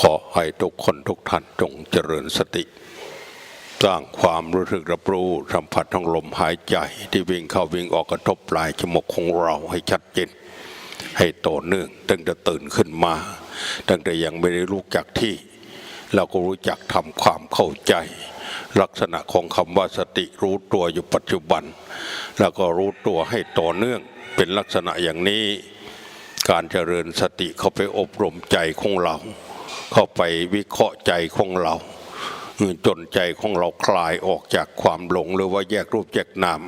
ขอให้ทุกคนทุกท่านจงเจริญสติ สร้างความรู้สึกรับรู้สัมผัสทั้งลมหายใจที่วิ่งเข้าวิ่งออกกระทบปลายจมูกของเราให้ชัดเจนให้ต่อเนื่องตั้งแต่ตื่นขึ้นมา ตั้งแต่ยังไม่ได้รู้จักที่ เราก็รู้จักทำความเข้าใจ ลักษณะของคำว่าสติรู้ตัวอยู่ปัจจุบัน แล้วก็รู้ตัวให้ต่อเนื่องเป็นลักษณะอย่างนี้ การเจริญสติเข้าไปอบรมใจของเรา เข้าไปวิเคราะห์ใจของเราจนใจของเราคลายออกจากความหลงหรือว่าแยกรูปแยกนาม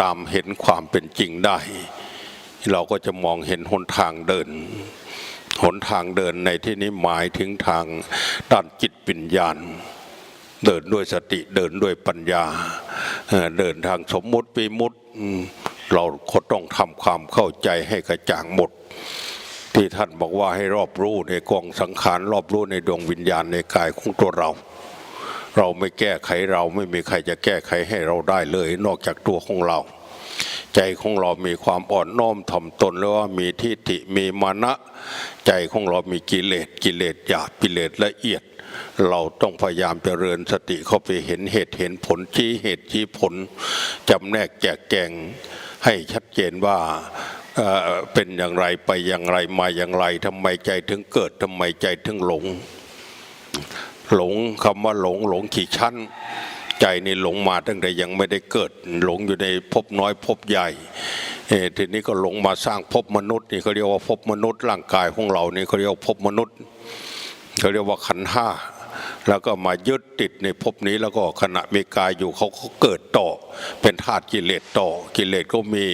ตามเห็นความเป็นจริงได้ เราก็จะมองเห็นหนทางเดิน หนทางเดินในที่นี้หมายถึงทางด้านจิตวิญญาเดินด้วยสติเดินด้วยปัญญา เดินทางสมมุติวิมุติ เราก็ต้องทำความเข้าใจให้กระจ่างหมด ที่ท่านบอกว่าให้รอบรู้ในกองสังขารรอบรู้ในดวงวิญญาณในกายของตัวเรา เราไม่แก้ไขเราไม่มีใครจะแก้ไขให้เราได้เลย นอกจากตัวของเรา ใจของเรามีความอ่อนน้อมถ่อมตนแล้วว่ามีทิฏฐิมีมานะ ใจของเรามีกิเลสกิเลสหยาบกิเลสละเอียดเราต้องพยายามเจริญสติเข้าไปเห็นเหตุเห็นผลชี้เหตุชี้ผลจำแนกแจกแจง ให้ชัดเจนว่าเป็นอย่างไรไปอย่างไรมาอย่างไรทำไมใจถึงเกิดทำไมใจถึงหลง หลงคำว่าหลงหลงขี่ชั้น ใจนี่หลงมาตั้งแต่ยังไม่ได้เกิด หลงอยู่ในภพน้อยภพใหญ่ทีนี้ก็หลงมาสร้างภพมนุษย์นี่เขาเรียกว่าภพมนุษย์ร่างกายของเรานี่เขาเรียกว่าภพมนุษย์เขาเรียกว่าขันธ์ห้า แล้วก็มายึดติดในภพนี้แล้วก็ขณะมีกายอยู่เขาก็เกิดต่อ เป็นธาตุกิเลสต่อ กิเลสก็มี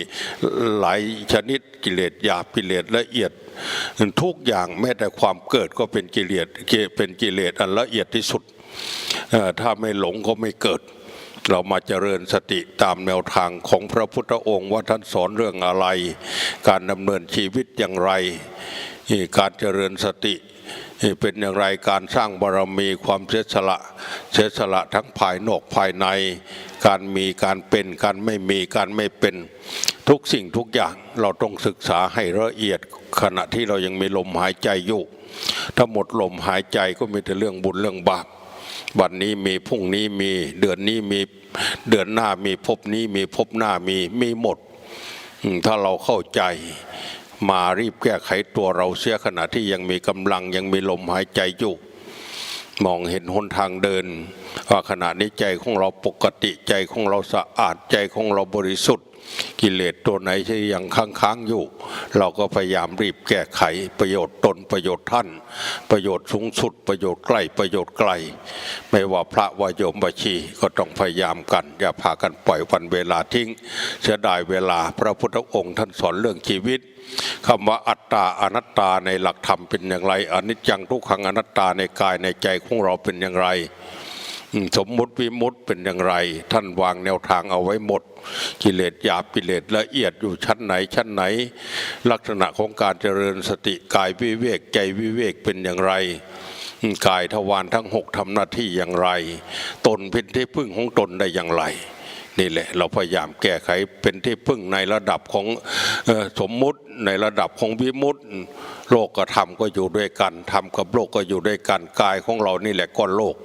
หลายชนิดกิเลสหยาบกิเลสละเอียดทุกอย่างแม้แต่ความเกิดก็เป็นกิเลสเป็นกิเลสอันละเอียดที่สุด ถ้าไม่หลงก็ไม่เกิดเรามาเจริญสติตามแนวทางของพระพุทธองค์ว่าท่านสอนเรื่องอะไร การดำเนินชีวิตอย่างไร การเจริญสติเป็นอย่างไรการสร้างบารมีความเสียสละเสียสละทั้งภายนอกภายใน การมีการเป็นการไม่มีการไม่เป็นทุกสิ่งทุกอย่างเราต้องศึกษาให้ละเอียดขณะที่เรายังมีลมหายใจอยู่ ถ้าหมดลมหายใจก็มีแต่เรื่องบุญเรื่องบาปวันนี้มีพรุ่งนี้มีเดือนนี้มีเดือนหน้ามีพบนี้มีพบหน้ามีมีหมด ถ้าเราเข้าใจ มารีบแก้ไขตัวเราเสียขณะที่ยังมีกำลังยังมีลมหายใจอยู่ มองเห็นหนทางเดิน ว่าขณะนี้ใจของเราปกติใจของเราสะอาดใจของเราบริสุทธิ์ กิเลสตัวไหนที่ยังค้างๆอยู่ เราก็พยายามรีบแก้ไขประโยชน์ตนประโยชน์ท่าน ประโยชน์สูงสุด ประโยชน์ใกล้ประโยชน์ไกล ไม่ว่าพระวายโยมบัชีก็ต้องพยายามกัน อย่าพากันปล่อยวันเวลาทิ้ง เสียดายเวลาพระพุทธองค์ท่านสอนเรื่องชีวิตคำว่าอัตตาอนัตตาในหลักธรรมเป็นอย่างไรอนิจจังทุกขังอนัตตาในกายในใจของเราเป็นอย่างไร สมมุติวิมุติเป็นอย่างไร ท่านวางแนวทางเอาไว้หมด กิเลสหยาบกิเลสละเอียดอยู่ชั้นไหนชั้นไหน ลักษณะของการเจริญสติกายวิเวกใจวิเวกเป็นอย่างไรกายทวารทั้งหกทำหน้าที่อย่างไร ตนเป็นที่พึ่งของตนได้อย่างไรนี่แหละเราพยายามแก้ไขเป็นที่พึ่งในระดับของสมมุติในระดับของวิมุติโลกกับธรรมก็อยู่ด้วยกันธรรมกับโลกก็อยู่ด้วยกันกายของเรานี่แหละก้อนโลก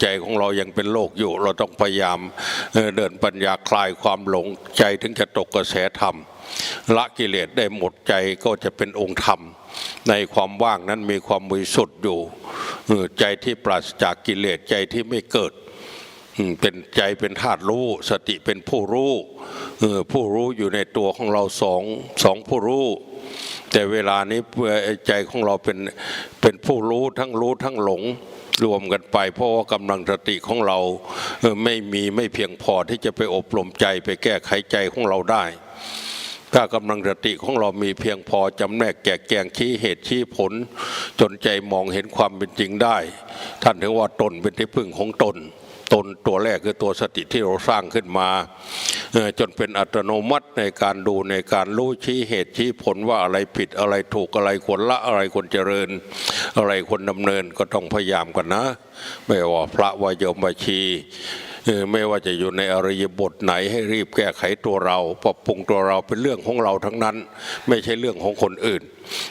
ใจของเรายังเป็นโลกอยู่ เราต้องพยายามเดินปัญญาคลายความหลงใจถึงจะตกกระแสธรรมละกิเลสได้หมดใจก็จะเป็นองค์ธรรม ในความว่างนั้นมีความบริสุทธิ์อยู่ใจที่ปราศจากกิเลสใจที่ไม่เกิด เป็นใจเป็นธาตุรู้ สติเป็นผู้รู้ผู้รู้อยู่ในตัวของเราสองสองผู้รู้ แต่เวลานี้ใจของเราเป็นเป็นผู้รู้ทั้งรู้ทั้งหลงรวมกันไป เพราะว่ากำลังสติของเราไม่มีไม่เพียงพอที่จะไปอบรมใจไปแก้ไขใจของเราได้ ถ้ากำลังสติของเรามีเพียงพอจำแนกแกะแกงชี้เหตุชี้ผล จนใจมองเห็นความเป็นจริงได้ ท่านถึงว่าตนเป็นที่พึ่งของตน ตนตัวแรกคือตัวสติที่เราสร้างขึ้นมา จนเป็นอัตโนมัติในการดูในการรู้ชี้เหตุชี้ผลว่าอะไรผิดอะไรถูกอะไรควรละอะไรควรเจริญ อะไรควรดำเนินก็ต้องพยายามกันนะ ไม่ว่าพระวายมบัชีไม่ว่าจะอยู่ในอริยบทไหนให้รีบแก้ไขตัวเราปรับปรุงตัวเราเป็นเรื่องของเราทั้งนั้น ไม่ใช่เรื่องของคนอื่น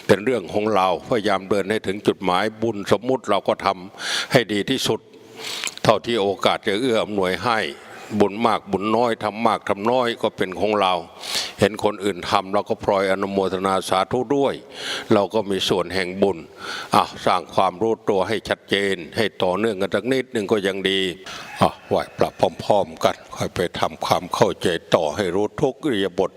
เป็นเรื่องของเราพยายามเดินให้ถึงจุดหมายบุญสมมุติเราก็ทำให้ดีที่สุด เท่าที่โอกาสจะเอื้ออำนวยให้บุญมากบุญน้อยทำมากทำน้อยก็เป็นของเรา เห็นคนอื่นทำเราก็พลอยอนุโมทนาสาธุด้วย เราก็มีส่วนแห่งบุญอะสร้างความรู้ตัวให้ชัดเจน ให้ต่อเนื่องกันสักนิดหนึ่งก็ยังดีอะไหวปรับพร้อม ๆ กันค่อยไปทำความเข้าใจต่อให้รู้ทุกอิริยบท